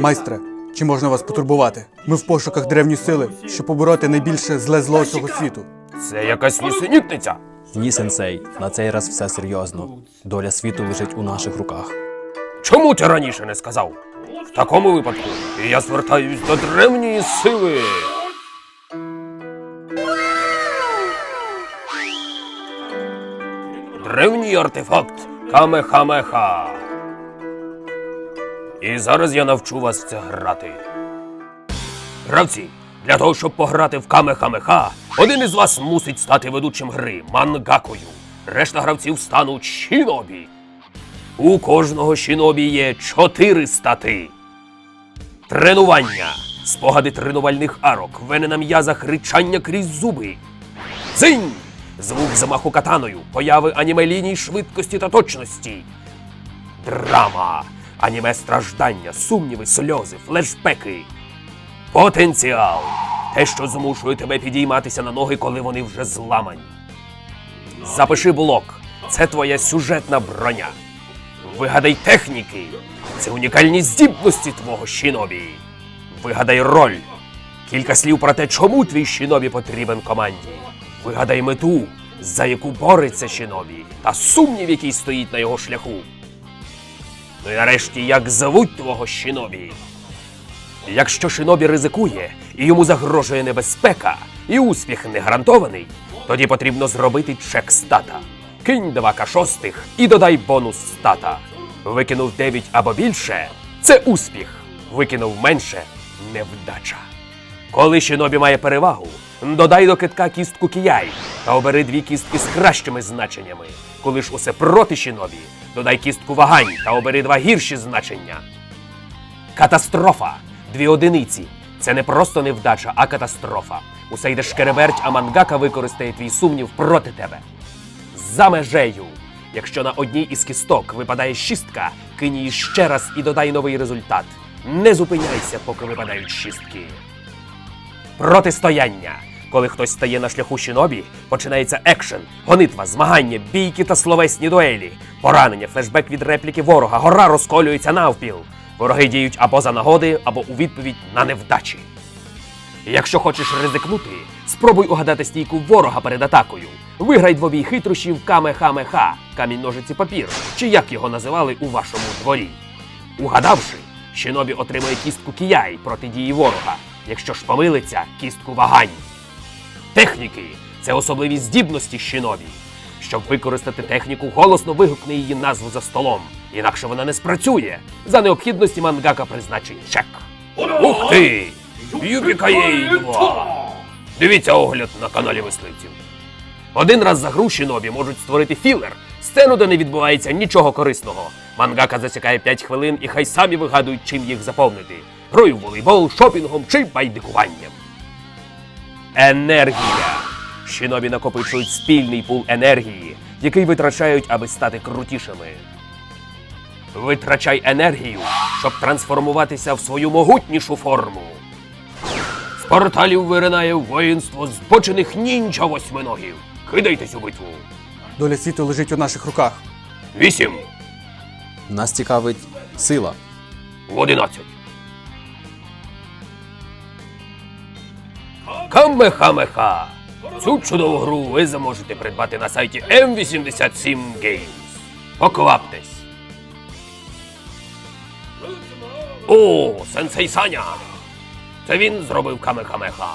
Майстре, чи можна вас потурбувати? Ми в пошуках древньої сили, щоб побороти найбільше зле зло цього світу. Це якась нісенітниця. Ні, сенсей, на цей раз все серйозно. Доля світу лежить у наших руках. Чому ти раніше не сказав? В такому випадку я звертаюсь до древньої сили. Древній артефакт Камехамеха. І зараз я навчу вас це грати. Гравці, для того, щоб пограти в Камехамеха, один із вас мусить стати ведучим гри мангакою. Решта гравців стануть Шінобі. У кожного шинобі є чотири стати. Тренування. Спогади тренувальних арок, вени на м'язах, крізь зуби. Дзинь! Звук замаху катаною, появи аніме ліній швидкості та точності. Драма. Аніме страждання, сумніви, сльози, флешбеки. Потенціал. Те, що змушує тебе підійматися на ноги, коли вони вже зламані. Запиши блок. Це твоя сюжетна броня. Вигадай техніки. Це унікальні здібності твого шинобі. Вигадай роль. Кілька слів про те, чому твій шинобі потрібен команді. Вигадай мету, за яку бореться шинобі, та сумнів, який стоїть на його шляху. Ну і нарешті, як звуть твого шинобі. Якщо шинобі ризикує і йому загрожує небезпека, і успіх не гарантований, тоді потрібно зробити чек стата. Кинь 2К6 і додай бонус стата. Викинув 9 або більше це успіх. Викинув менше невдача. Коли шинобі має перевагу, додай до китка кістку кіяй та обери дві кістки з кращими значеннями. Коли ж усе проти шинобі, додай кістку вагань та обери два гірші значення. Катастрофа. Дві одиниці. Це не просто невдача, а катастрофа. Усе йде шкереберть, а мангака використає твій сумнів проти тебе. За межею. Якщо на одній із кісток випадає шістка, кинь її ще раз і додай новий результат. Не зупиняйся, поки випадають шістки. Протистояння. Коли хтось стає на шляху шинобі, починається екшен, гонитва, змагання, бійки та словесні дуелі, поранення, флешбек від репліки ворога, гора розколюється навпіл. Вороги діють або за нагоди, або у відповідь на невдачі. Якщо хочеш ризикнути, спробуй угадати стійку ворога перед атакою. Виграй двобій хитрощів Камехамеха, камінь ножиці папір, чи як його називали у вашому дворі. Угадавши, Шинобі отримує кістку кіяй проти дії ворога. Якщо ж помилиться, кістку вагань. Техніки це особливі здібності Шинобі. Щоб використати техніку, голосно вигукни її назву за столом. Інакше вона не спрацює. За необхідності мангака призначить чек. Ух ти! Юбікаєй 2! Дивіться огляд на каналі мисливців. Один раз за гру шинобі можуть створити філер, сцену, де не відбувається нічого корисного. Мангака засікає 5 хвилин і хай самі вигадують, чим їх заповнити. Грою в волейбол, шопінгом чи байдикуванням. Енергія. Шинобі накопичують спільний пул енергії, який витрачають, аби стати крутішими. Витрачай енергію, щоб трансформуватися в свою могутнішу форму. З порталів виринає воїнство збочених нінджа восьминогів. Кидайтесь у битву. Доля світу лежить у наших руках. Вісім Нас цікавить сила. в одинадцять. Камехамеха. Цю чудову гру ви зможете придбати на сайті M87 Games. Покваптесь. О, сенсей Саня! Це він зробив Камехамеха.